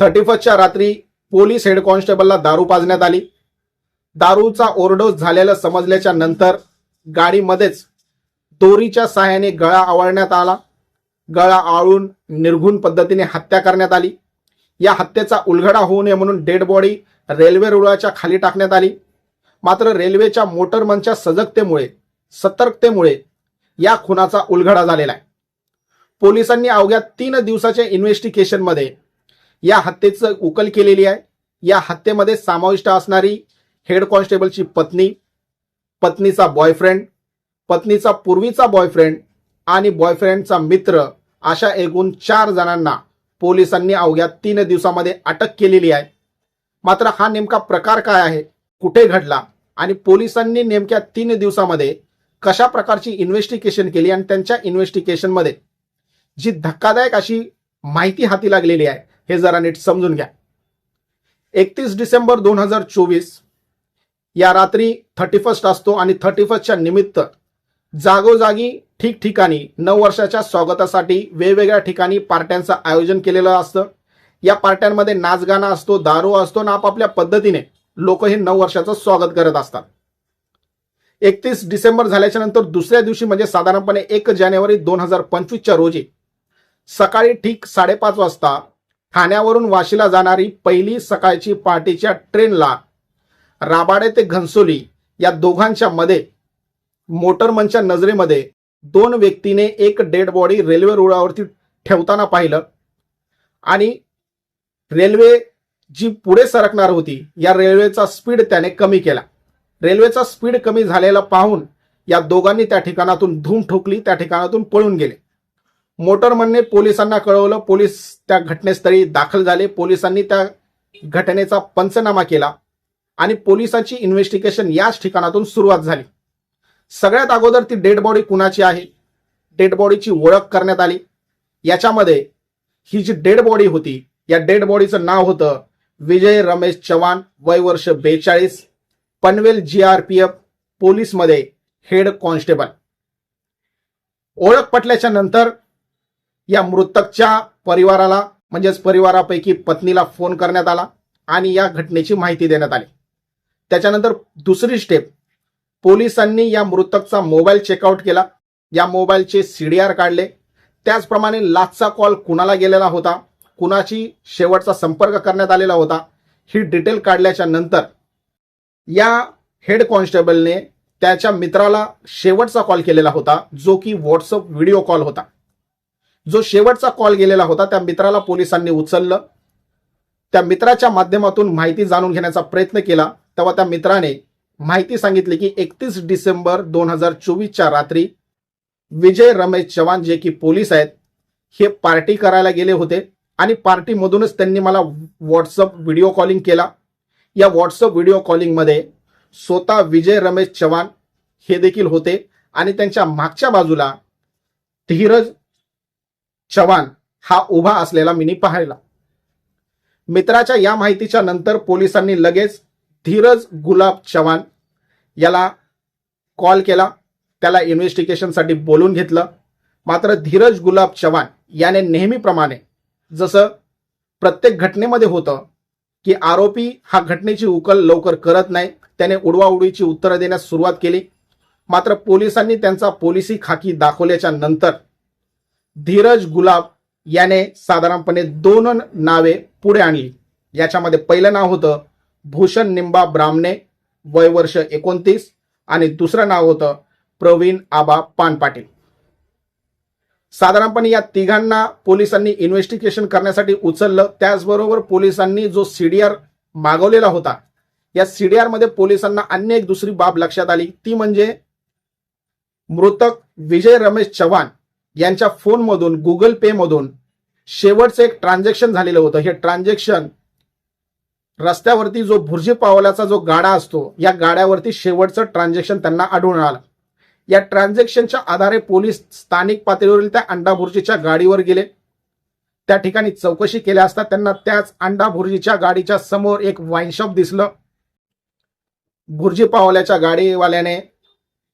Thirty फर्स्टच्या रात्री police head कॉन्स्टेबलला दारू पाजण्यात आली. दारूचा ओरडोस झालेलं समजल्याच्या नंतर गाडीमध्येच दोरीच्या सहाय्याने गळा आवळण्यात आला. गळा आळून निर्घुण पद्धतीने हत्या करण्यात आली. या हत्येचा उलगडा होऊ नये म्हणून डेड बॉडी रेल्वे रुळाच्या खाली टाकण्यात आली. मात्र रेल्वेच्या मोटरमनच्या सजगतेमुळे सतर्कतेमुळे या खुनाचा उलगडा झालेला आहे. पोलिसांनी अवघ्या तीन दिवसाच्या इन्व्हेस्टिगेशनमध्ये या हत्येचं उकल केलेली आहे. या हत्येमध्ये समाविष्ट असणारी हेड कॉन्स्टेबलची पत्नी पत्नीचा बॉयफ्रेंड पत्नीचा पूर्वीचा बॉयफ्रेंड आणि बॉयफ्रेंडचा मित्र अशा एकूण चार जणांना पोलिसांनी अवघ्या तीन दिवसामध्ये अटक केलेली आहे. मात्र हा नेमका प्रकार काय आहे? कुठे घडला? आणि पोलिसांनी नेमक्या तीन दिवसामध्ये कशा प्रकारची इन्व्हेस्टिगेशन केली आणि त्यांच्या इन्व्हेस्टिगेशनमध्ये जी धक्कादायक अशी माहिती हाती लागलेली आहे हे जरा नीट समजून घ्या. एकतीस डिसेंबर दोन हजार चोवीस या रात्री थर्टी फर्स्ट असतो आणि थर्टी फर्स्टच्या निमित्त जागोजागी ठिकठिकाणी नऊ वर्षाच्या स्वागतासाठी वेगवेगळ्या ठिकाणी पार्ट्यांचं आयोजन केलेलं असतं. या पार्ट्यांमध्ये नाचगाणं असतो दारू असतो आणि आपापल्या पद्धतीने लोक हे नऊ वर्षाचं स्वागत करत असतात. एकतीस डिसेंबर झाल्याच्यानंतर दुसऱ्या दिवशी म्हणजे साधारणपणे एक जानेवारी दोन हजार पंचवीसच्या रोजी सकाळी ठीक साडेपाच वाजता ठाण्यावरून वाशीला जाणारी पहिली सकाळची पहाटेच्या ट्रेनला राबाडे ते घनसोली या दोघांच्या मध्ये मोटरमनच्या नजरेमध्ये दोन व्यक्तीने एक डेड बॉडी रेल्वे रुळावरती ठेवताना पाहिलं. आणि रेल्वे जी पुढे सरकणार होती या रेल्वेचा स्पीड त्याने कमी केला. रेल्वेचा स्पीड कमी झालेला पाहून या दोघांनी त्या ठिकाणातून धूम ठोकली त्या ठिकाणातून पळून गेले. मोटरमनने पोलिसांना कळवलं. पोलीस त्या घटनेस्थळी दाखल झाले. पोलिसांनी त्या घटनेचा पंचनामा केला आणि पोलिसांची इन्व्हेस्टिगेशन याच ठिकाणातून सुरुवात झाली. सगळ्यात अगोदर ती डेड बॉडी कुणाची आहे? डेड बॉडीची ओळख करण्यात आली. याच्यामध्ये ही जी डेड बॉडी होती या डेड बॉडीचं नाव होतं विजय रमेश चव्हाण वय वर्ष बेचाळीस Panvel G R P F पोलीसमध्ये हेड कॉन्स्टेबल ओळख पटल्याच्या नंतर या मृतकच्या परिवाराला म्हणजेच परिवारापैकी पत्नीला फोन करण्यात आला आणि या घटनेची माहिती देण्यात आली. त्याच्यानंतर दुसरी स्टेप पोलिसांनी या मृतकचा मोबाईल चेकआउट केला. या मोबाईलचे सीडीआर काढले. त्याचप्रमाणे लाचचा कॉल कुणाला गेलेला होता कुणाची शेवटचा संपर्क करण्यात आलेला होता ही डिटेल काढल्याच्या नंतर या हेड कॉन्स्टेबलने त्याच्या मित्राला शेवटचा कॉल केलेला होता जो की व्हॉट्सअप व्हिडिओ कॉल होता. जो शेवटचा कॉल गेलेला होता त्या मित्राला पोलिसांनी उचललं. त्या मित्राच्या माध्यमातून माहिती जाणून घेण्याचा प्रयत्न केला. तेव्हा त्या मित्राने माहिती सांगितली की एकतीस डिसेंबर दोन हजार चोवीसच्या रात्री विजय रमेश चव्हाण जे की पोलीस आहेत हे पार्टी करायला गेले होते. आणि पार्टीमधूनच त्यांनी मला व्हॉट्सअप व्हिडिओ कॉलिंग केला. या व्हॉट्सअप व्हिडिओ कॉलिंगमध्ये स्वतः विजय रमेश चव्हाण हे देखील होते. आणि त्यांच्या मागच्या बाजूला धीरज चव्हाण हा उभा असलेला मिनी पाहिला. मित्राच्या या माहितीच्या नंतर पोलिसांनी लगेच धीरज गुलाब चव्हाण याला कॉल केला. त्याला इन्व्हेस्टिगेशनसाठी बोलून घेतलं. मात्र धीरज गुलाब चव्हाण याने नेहमीप्रमाणे जसं प्रत्येक घटनेमध्ये होतं की आरोपी हा घटनेची उकल लवकर करत नाही. त्याने उडवाउडीची उत्तरं देण्यास सुरुवात केली. मात्र पोलिसांनी त्यांचा पोलिसी खाकी दाखवल्याच्या नंतर धीरज गुलाब याने साधारणपणे दोन नावे पुढे आणली. याच्यामध्ये पहिलं नाव होतं भूषण निंबा ब्राह्मणे वय वर्ष एकोणतीस आणि दुसरं नाव होतं प्रवीण आबा पान पाटील. साधारणपणे या तिघांना पोलिसांनी इन्व्हेस्टिगेशन करण्यासाठी उचललं. त्याचबरोबर पोलिसांनी जो सीडीआर मागवलेला होता या सीडीआरमध्ये पोलिसांना अन्य एक दुसरी बाब लक्षात आली. ती म्हणजे मृतक विजय रमेश चव्हाण यांच्या फोनमधून गुगल पे मधून शेवटचं एक ट्रान्झॅक्शन झालेलं होतं. हे ट्रान्झॅक्शन रस्त्यावरती जो भुर्जी पावल्याचा जो गाडा असतो या गाड्यावरती शेवटचं ट्रान्झॅक्शन त्यांना आढळून आलं. या ट्रान्झॅक्शनच्या आधारे पोलीस स्थानिक पातळीवरील त्या अंडा भुर्जीच्या गाडीवर गेले. त्या ठिकाणी चौकशी केल्या असता त्यांना त्याच अंडा भुर्जीच्या गाडीच्या समोर एक वाईन शॉप दिसलं. भुर्जी पावल्याच्या गाडीवाल्याने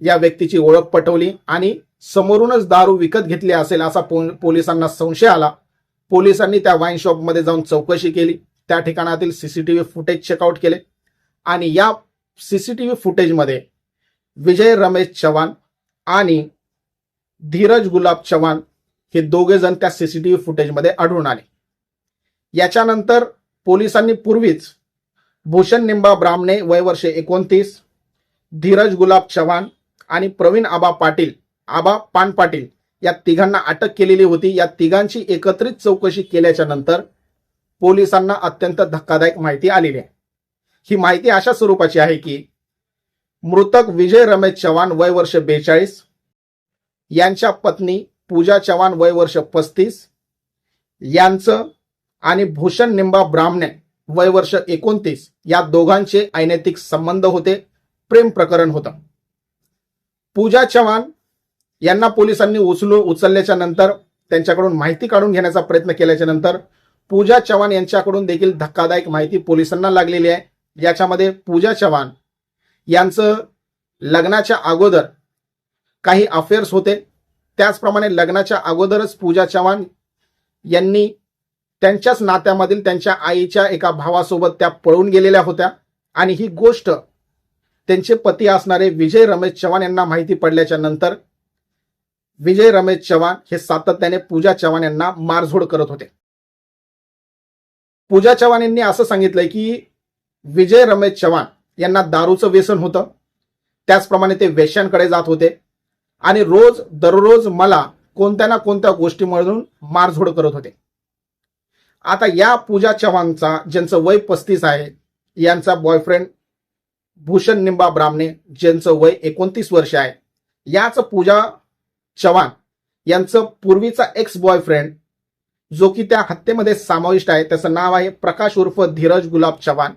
या व्यक्तीची ओळख पटवली आणि समोरूनच दारू विकत घेतली असेल असा पो- पोलिसांना संशय आला. पोलिसांनी त्या वाईन शॉपमध्ये जाऊन चौकशी केली. त्या ठिकाणातील सीसीटीव्ही फुटेज चेकआउट केले. आणि या सीसीटीव्ही फुटेजमध्ये विजय रमेश चव्हाण आणि धीरज गुलाब चव्हाण हे दोघे जण त्या सीसीटीव्ही फुटेजमध्ये आढळून आले. याच्यानंतर पोलिसांनी पूर्वीच भूषण निंबा ब्राह्मणे वय वर्षे एकोणतीस धीरज गुलाब चव्हाण आणि प्रवीण आबा पाटील आबा पान पाटील या तिघांना अटक केलेली होती. या तिघांची एकत्रित चौकशी केल्याच्यानंतर पोलिसांना अत्यंत धक्कादायक माहिती आलेली आहे. ही माहिती अशा स्वरूपाची आहे की मृतक विजय रमेश चव्हाण वय वर्ष बेचाळीस यांच्या पत्नी पूजा चव्हाण वय वर्ष पस्तीस यांचं आणि भूषण निंबा ब्राह्मणे वय वर्ष एकोणतीस या दोघांचे अनैतिक संबंध होते. प्रेम प्रकरण होतं. पूजा चव्हाण यांना पोलिसांनी उचलू उचलल्याच्या नंतर त्यांच्याकडून माहिती काढून घेण्याचा प्रयत्न केल्याच्यानंतर पूजा चव्हाण यांच्याकडून देखील धक्कादायक माहिती पोलिसांना लागलेली आहे. याच्यामध्ये पूजा चव्हाण यांचं लग्नाच्या अगोदर काही अफेअर्स होते. त्याचप्रमाणे लग्नाच्या अगोदरच पूजा चव्हाण यांनी त्यांच्याच नात्यामधील त्यांच्या आईच्या एका भावासोबत त्या पळून गेलेल्या होत्या. आणि ही गोष्ट त्यांचे पती असणारे विजय रमेश चव्हाण यांना माहिती पडल्याच्या नंतर विजय रमेश चव्हाण हे सातत्याने पूजा चव्हाण यांना मारझोड करत होते. पूजा चव्हाण यांनी असं सांगितलंय की विजय रमेश चव्हाण यांना दारूचं व्यसन होतं. त्याचप्रमाणे ते वेश्यांकडे जात होते. आणि रोज दररोज मला कोणत्या ना कोणत्या गोष्टीमधून मारझोड करत होते. आता या पूजा चव्हाणचा ज्यांचं वय पस्तीस आहे यांचा बॉयफ्रेंड भूषण निंबा ब्राह्मणे ज्यांचं वय एकोणतीस वर्ष आहे याच पूजा चव्हाण यांचं पूर्वीचा एक्स बॉयफ्रेंड जो की त्या हत्येमध्ये समाविष्ट आहे त्याचं नाव आहे प्रकाश उर्फ धीरज गुलाब चव्हाण.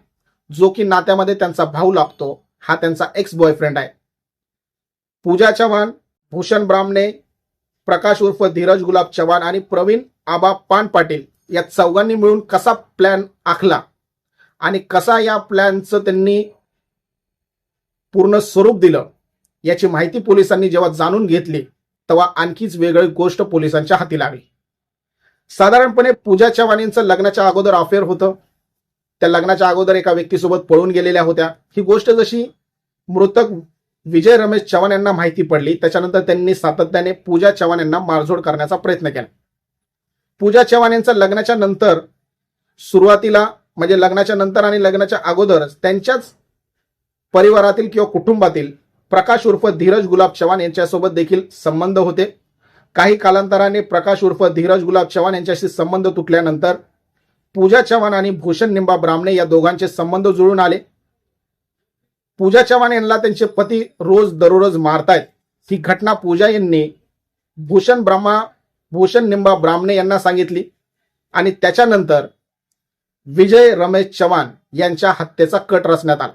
जो की नात्यामध्ये त्यांचा भाऊ लागतो हा त्यांचा एक्स बॉयफ्रेंड आहे. पूजा चव्हाण भूषण ब्राह्मणे प्रकाश उर्फ धीरज गुलाब चव्हाण आणि प्रवीण आबा पान पाटील या चौघांनी मिळून कसा प्लॅन आखला आणि कसा या प्लॅनचं त्यांनी पूर्ण स्वरूप दिलं याची माहिती पोलिसांनी जेव्हा जाणून घेतली तेव्हा आणखीच वेगळी गोष्ट पोलिसांच्या हाती लागली. साधारणपणे पूजा चव्हाणींचं लग्नाच्या अगोदर अफेअर होतं. त्या लग्नाच्या अगोदर एका व्यक्तीसोबत पळून गेलेल्या होत्या. ही गोष्ट जशी मृतक विजय रमेश चव्हाण यांना माहिती पडली त्याच्यानंतर त्यांनी सातत्याने पूजा चव्हाण यांना मारझोड करण्याचा प्रयत्न केला. पूजा चव्हाण यांचं लग्नाच्या नंतर सुरुवातीला म्हणजे लग्नाच्या नंतर आणि लग्नाच्या अगोदरच त्यांच्याच परिवारातील किंवा कुटुंबातील प्रकाश उर्फ धीरज गुलाब चव्हाण यांच्यासोबत देखील संबंध होते. काही कालांतराने प्रकाश उर्फ धीरज गुलाब चव्हाण यांच्याशी संबंध तुटल्यानंतर पूजा चव्हाण आणि भूषण निंबा ब्राह्मणे या दोघांचे संबंध जुळून आले. पूजा चव्हाण यांना त्यांचे पती रोज दररोज मारतायत. ही घटना पूजा यांनी भूषण ब्रह्मा भूषण निंबा ब्राह्मणे यांना सांगितली आणि त्याच्यानंतर विजय रमेश चव्हाण यांच्या हत्येचा कट रचण्यात आला.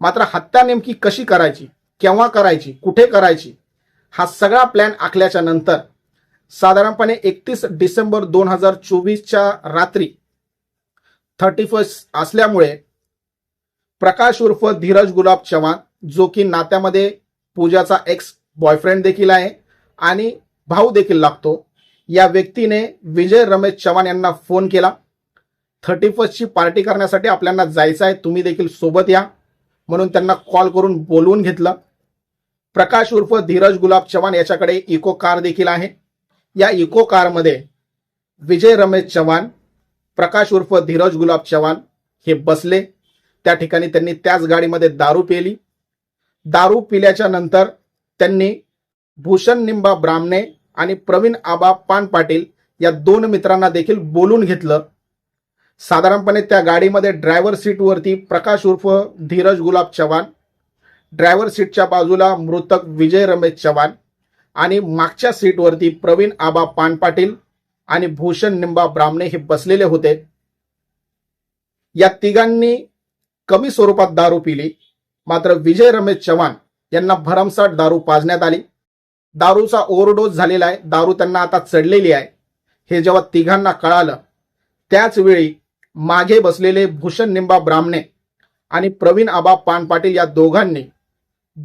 मात्र हत्या नेमकी कशी करायची? केव्हा करायची कुठे करायची हा सगळा प्लॅन आखल्याच्या नंतर साधारणपणे एकतीस डिसेंबर दोन हजार चोवीसच्या रात्री थर्टी फर्स्ट असल्यामुळे प्रकाश उर्फ धीरज गुलाब चव्हाण जो की नात्यामध्ये पूजाचा एक्स बॉयफ्रेंड देखील आहे आणि भाऊ देखील लागतो या व्यक्तीने विजय रमेश चव्हाण यांना फोन केला. थर्टी फर्स्टची पार्टी करण्यासाठी आपल्याला जायचं आहे तुम्ही देखील सोबत या. म्हणून त्यांना कॉल करून बोलवून घेतलं. प्रकाश उर्फ धीरज गुलाब चव्हाण याच्याकडे इको कार देखील आहे. या इको कारमध्ये विजय रमेश चव्हाण प्रकाश उर्फ धीरज गुलाब चव्हाण हे बसले. त्या ठिकाणी त्यांनी त्याच गाडीमध्ये दारू पिली. दारू पिल्याच्या नंतर त्यांनी भूषण निंबा ब्राह्मणे आणि प्रवीण आबा पान पाटील या दोन मित्रांना देखील बोलून घेतलं. साधारणपणे त्या गाडीमध्ये ड्रायव्हर सीटवरती प्रकाश उर्फ धीरज गुलाब चव्हाण ड्रायव्हर सीटच्या बाजूला मृतक विजय रमेश चव्हाण आणि मागच्या सीटवरती प्रवीण आबा पानपाटील आणि भूषण निंबा ब्राह्मणे हे बसलेले होते. या तिघांनी कमी स्वरूपात दारू पिली. मात्र विजय रमेश चव्हाण यांना भरमसाठ दारू पाजण्यात आली. दारूचा ओव्हरडोस झालेला आहे. दारू त्यांना आता चढलेली आहे. हे जेव्हा तिघांना कळालं त्याचवेळी मागे बसलेले भूषण निंबा ब्राह्मणे आणि प्रवीण आबा पानपाटील या दोघांनी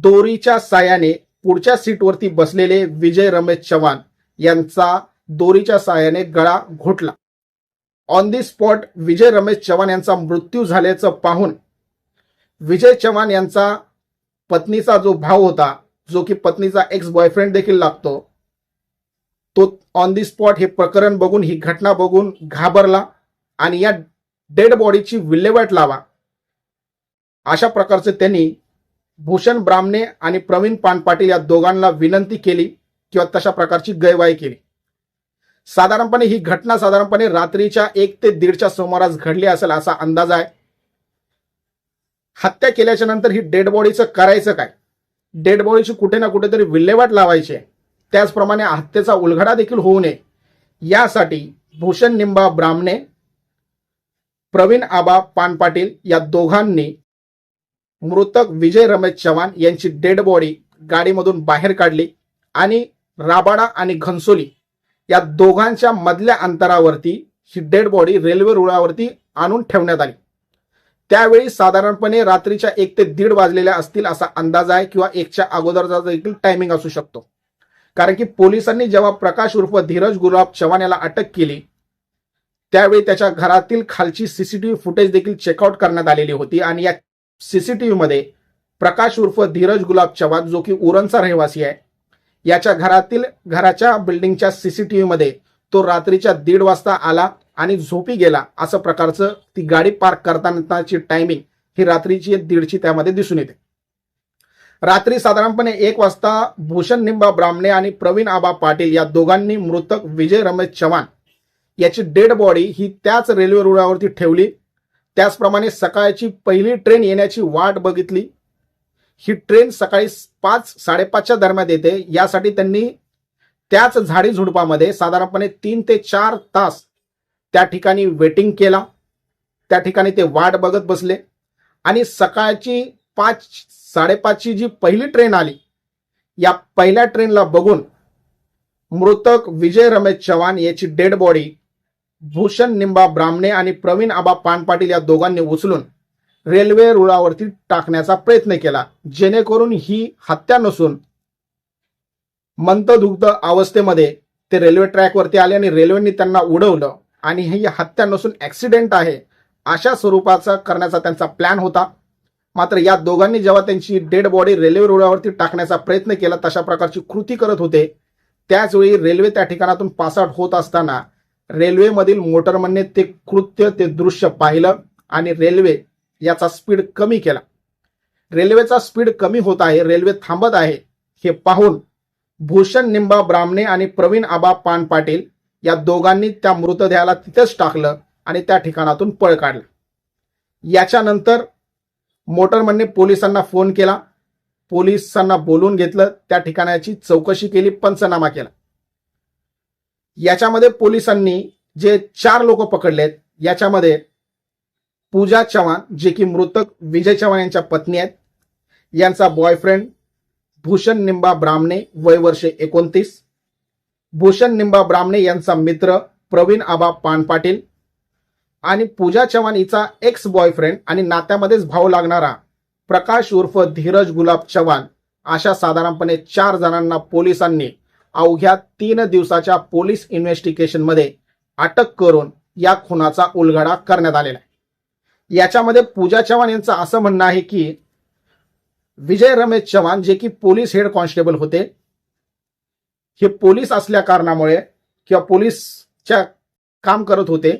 दोरीच्या सायाने पुढच्या सीटवरती बसलेले विजय रमेश चव्हाण यांचा दोरीच्या साहाय्याने गळा घोटला. On the spot Vijay Ramesh Chavan यांचा मृत्यू झाल्याचं पाहून विजय चव्हाण यांचा पत्नीचा जो भाव होता जो की पत्नीचा एक्स बॉयफ्रेंड देखील लागतो तो ऑन दी स्पॉट हे प्रकरण बघून ही घटना बघून घाबरला आणि या डेड बॉडीची विल्हेवाट लावा. अशा प्रकारचे त्यांनी भूषण ब्राह्मणे आणि प्रवीण पानपाटील या दोघांना विनंती केली किंवा तशा प्रकारची गैवाई केली. साधारणपणे ही घटना साधारणपणे रात्रीच्या एक ते दीडच्या सुमारास घडली असेल असा अंदाज आहे. हत्या केल्याच्यानंतर ही डेड बॉडीचं करायचं काय? डेड बॉडीची कुठे ना कुठेतरी विल्हेवाट लावायची आहे. त्याचप्रमाणे हत्येचा उलगडा देखील होऊ नये. यासाठी भूषण निंबा ब्राह्मणे प्रवीण आबा पानपाटील या दोघांनी मृतक विजय रमेश चव्हाण यांची डेड बॉडी गाडीमधून बाहेर काढली आणि राबाडा आणि घनसोली या दोघांच्या मधल्या अंतरावरती ही डेड बॉडी रेल्वे रुळावरती आणून ठेवण्यात आली. त्यावेळी साधारणपणे रात्रीच्या एक ते दीड वाजलेल्या असतील असा अंदाज आहे किंवा एकच्या अगोदरचा देखील टायमिंग असू शकतो. कारण की पोलिसांनी जेव्हा प्रकाश उर्फ धीरज गुलाब चव्हाण याला अटक केली त्यावेळी त्याच्या घरातील खालची सीसीटीव्ही फुटेज देखील चेकआउट करण्यात आलेली होती आणि या सीसीटीव्हीमध्ये प्रकाश उर्फ धीरज गुलाब चव्हाण जो की उरणचा रहिवासी आहे याच्या घरातील घराच्या बिल्डिंगच्या सीसीटीव्हीमध्ये तो रात्रीच्या दीड वाजता आला आणि झोपी गेला असं प्रकारचं ती गाडी पार्क करतानाची टायमिंग ही रात्रीची दीडची त्यामध्ये दिसून येते. रात्री साधारणपणे एक वाजता भूषण निंबा ब्राह्मणे आणि प्रवीण आबा पाटील या दोघांनी मृतक विजय रमेश चव्हाण याची डेड बॉडी ही त्याच रेल्वे रुळावरती ठेवली त्याचप्रमाणे सकाळची पहिली ट्रेन येण्याची वाट बघितली. ही ट्रेन सकाळी पाच साडेपाचच्या दरम्यान येते. यासाठी त्यांनी त्याच झाडी झुडपामध्ये साधारणपणे तीन ते चार तास त्या ठिकाणी वेटिंग केला. त्या ठिकाणी ते वाट बघत बसले. आणि सकाळची पाच साडेपाचची जी पहिली ट्रेन आली या पहिल्या ट्रेनला बघून मृतक विजय रमेश चव्हाण याची डेड बॉडी भूषण निंबा ब्राह्मणे आणि प्रवीण आबा पानपाटील या दोघांनी उचलून रेल्वे रुळावरती टाकण्याचा प्रयत्न केला. जेणेकरून ही हत्या नसून मंतदुग्ध अवस्थेमध्ये ते रेल्वे ट्रॅकवरती आले आणि रेल्वेने त्यांना उडवलं. आणि ही हत्या नसून ऍक्सिडेंट आहे अशा स्वरूपाचा करण्याचा त्यांचा प्लॅन होता. मात्र या दोघांनी जेव्हा त्यांची डेड बॉडी रेल्वे रुळावरती टाकण्याचा प्रयत्न केला तशा प्रकारची कृती करत होते. त्याचवेळी रेल्वे त्या ठिकाणातून पासआउट होत असताना रेल्वेमधील मोटरमनने ते कृत्य ते दृश्य पाहिलं आणि रेल्वे याचा स्पीड कमी केला. रेल्वेचा स्पीड कमी होत आहे रेल्वे थांबत आहे हे पाहून भूषण निंबा ब्राह्मणे आणि प्रवीण आबा पान पाटील या दोघांनी त्या मृतदेहाला तिथेच टाकलं आणि त्या ठिकाणातून पळ काढला. याच्यानंतर मोटरमनने पोलिसांना फोन केला. पोलिसांना बोलून घेतलं त्या ठिकाणाची चौकशी केली पंचनामा केला. याच्यामध्ये पोलिसांनी जे चार लोक पकडलेत याच्यामध्ये पूजा चव्हाण जे की मृतक विजय चव्हाण यांच्या पत्नी आहेत. यांचा बॉयफ्रेंड भूषण निंबा ब्राह्मणे वय वर्षे एकोणतीस. भूषण निंबा ब्राह्मणे यांचा मित्र प्रवीण आबा पानपाटील आणि पूजा चव्हाण हिचा एक्स बॉयफ्रेंड आणि नात्यामध्येच भाव लागणारा प्रकाश उर्फ धीरज गुलाब चव्हाण अशा साधारणपणे चार जणांना पोलिसांनी अवघ्या तीन दिवसाच्या पोलीस इन्व्हेस्टिगेशनमध्ये अटक करून या खुनाचा उलगडा करण्यात आलेला आहे. याच्यामध्ये पूजा चव्हाण यांचं असं म्हणणं आहे की विजय रमेश चव्हाण जे की पोलीस हेड कॉन्स्टेबल होते हे पोलीस असल्या कारणामुळे किंवा पोलीसच्या काम करत होते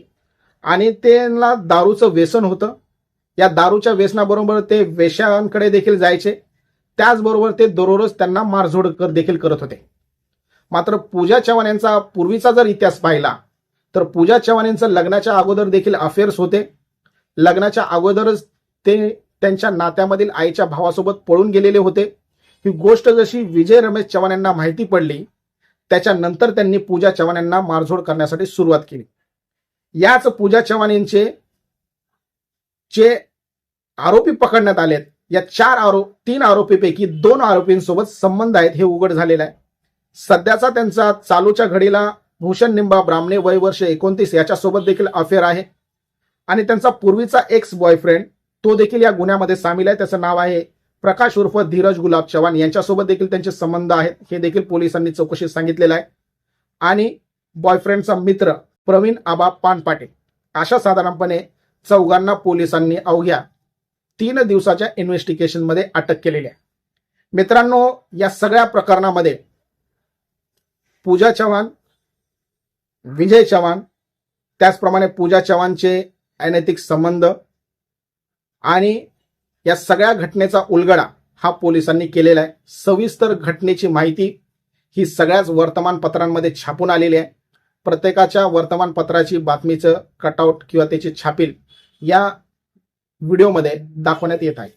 आणि त्यांना दारूचं व्यसन होतं. या दारूच्या व्यसनाबरोबर ते वेश्यांकडे देखील जायचे. त्याचबरोबर ते दररोज त्यांना मारझोड कर देखील करत होते. मात्र पूजा चव्हाण यांचा पूर्वीचा जर इतिहास पाहिला तर पूजा चव्हाण यांचं लग्नाच्या अगोदर देखील अफेअर्स होते. लग्नाच्या अगोदरच ते त्यांच्या नात्यामधील आईच्या भावासोबत पळून गेलेले होते. ही गोष्ट जशी विजय रमेश चव्हाण यांना माहिती पडली त्याच्यानंतर त्यांनी पूजा चव्हाण यांना मारझोड करण्यासाठी सुरुवात केली. याच पूजा चव्हाण यांचे जे आरोपी पकडण्यात आलेत या चार आरोप तीन आरोपीपैकी दोन आरोपींसोबत संबंध आहेत हे उघड झालेलं आहे. सध्याचा त्यांचा चालूच्या घडीला भूषण निंबा ब्राह्मणे वय वर्ष एकोणतीस याच्यासोबत देखील अफेअर आहे. आणि त्यांचा पूर्वीचा एक्स बॉयफ्रेंड तो देखील या गुन्ह्यामध्ये सामील आहे. त्याचं नाव आहे प्रकाश उर्फ धीरज गुलाब चव्हाण. यांच्यासोबत देखील त्यांचे संबंध आहेत. हे देखील पोलिसांनी चौकशीत सांगितलेलं आहे. आणि बॉयफ्रेंडचा मित्र प्रवीण आबा पानपाटे. अशा साधारणपणे चौघांना पोलिसांनी अवघ्या तीन दिवसाच्या इन्व्हेस्टिगेशनमध्ये अटक केलेली आहे. मित्रांनो या सगळ्या प्रकरणामध्ये पूजा चव्हाण विजय चव्हाण त्याचप्रमाणे पूजा चव्हाणचे अनैतिक संबंध आणि या सगळ्या घटनेचा उलगडा हा पोलिसांनी केलेला आहे. सविस्तर घटनेची माहिती ही सगळ्याच वर्तमानपत्रांमध्ये छापून आलेली आहे. प्रत्येकाच्या वर्तमानपत्राची बातमीचं कटआउट किंवा त्याची छापील या व्हिडिओमध्ये दाखवण्यात येत आहे.